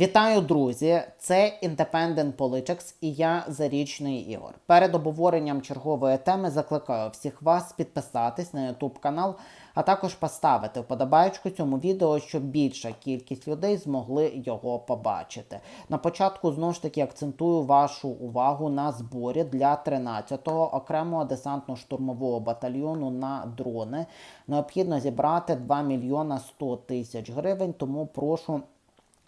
Вітаю, друзі! Це Independent Politics і я Зарічний Ігор. Перед обговоренням чергової теми закликаю всіх вас підписатись на YouTube канал, а також поставити вподобайку цьому відео, щоб більша кількість людей змогли його побачити. На початку знову ж таки акцентую вашу увагу на зборі для 13-го окремого десантно-штурмового батальйону на дрони. Необхідно зібрати 2 мільйона 100 тисяч гривень, тому прошу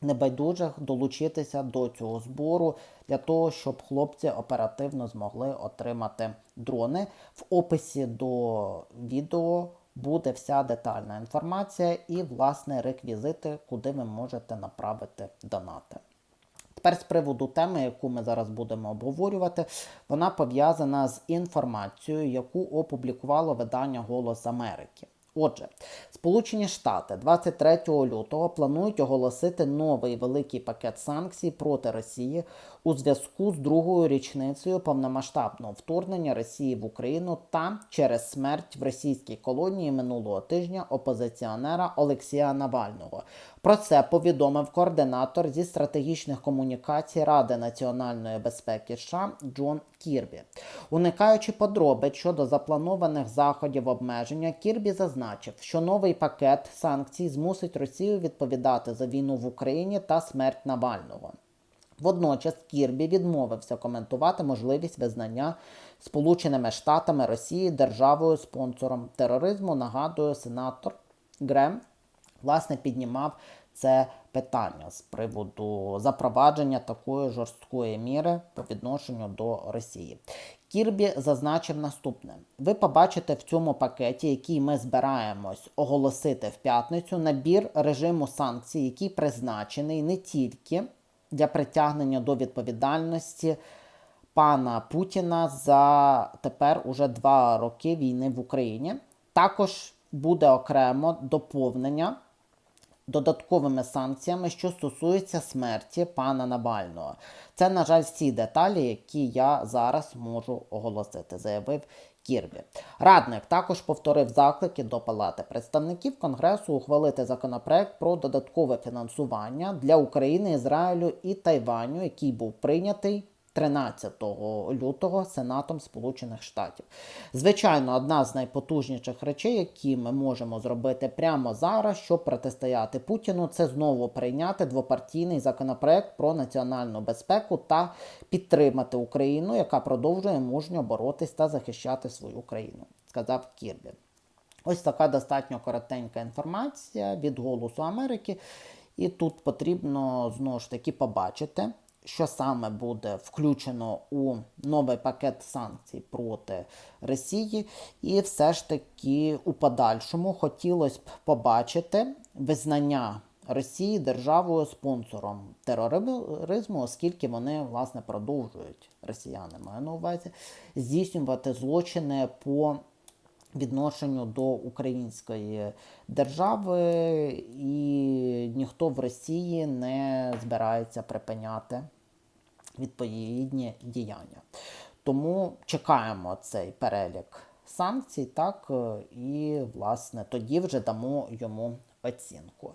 небайдужих долучитися до цього збору для того, щоб хлопці оперативно змогли отримати дрони. В описі до відео буде вся детальна інформація і, власне, реквізити, куди ви можете направити донати. Тепер з приводу теми, яку ми зараз будемо обговорювати, вона пов'язана з інформацією, яку опублікувало видання Голос Америки. Отже, Сполучені Штати 23 лютого планують оголосити новий великий пакет санкцій проти Росії у зв'язку з другою річницею повномасштабного вторгнення Росії в Україну та через смерть в російській колонії минулого тижня опозиціонера Олексія Навального. Про це повідомив координатор зі стратегічних комунікацій Ради національної безпеки США Джон Кірбі. Уникаючи подробиць щодо запланованих заходів обмеження, Кірбі зазначив, що новий пакет санкцій змусить Росію відповідати за війну в Україні та смерть Навального. Водночас Кірбі відмовився коментувати можливість визнання Сполученими Штатами Росії державою спонсором тероризму. Нагадує сенатор Грем власне піднімав це питання з приводу запровадження такої жорсткої міри по відношенню до Росії. Кірбі зазначив наступне: ви побачите в цьому пакеті, який ми збираємось оголосити в п'ятницю, набір режиму санкцій, який призначений не тільки для притягнення до відповідальності пана Путіна за тепер уже два роки війни в Україні. Також буде окремо доповнення додатковими санкціями, що стосуються смерті пана Навального. Це, на жаль, всі деталі, які я зараз можу оголосити, заявив Кірбі. Радник також повторив заклики до Палати представників Конгресу ухвалити законопроект про додаткове фінансування для України, Ізраїлю і Тайваню, який був прийнятий 13 лютого Сенатом Сполучених Штатів. Звичайно, одна з найпотужніших речей, які ми можемо зробити прямо зараз, щоб протистояти Путіну, це знову прийняти двопартійний законопроект про національну безпеку та підтримати Україну, яка продовжує мужньо боротись та захищати свою країну, сказав Кірбі. Ось така достатньо коротенька інформація від Голосу Америки. І тут потрібно знову ж таки побачити, що саме буде включено у новий пакет санкцій проти Росії, і все ж таки у подальшому хотілося б побачити визнання Росії державою спонсором тероризму, оскільки вони власне продовжують росіяни маю на увазі здійснювати злочини по відношенню до української держави, і ніхто в Росії не збирається припиняти відповідні діяння. Тому чекаємо цей перелік санкцій, так, і, власне, тоді вже дамо йому оцінку.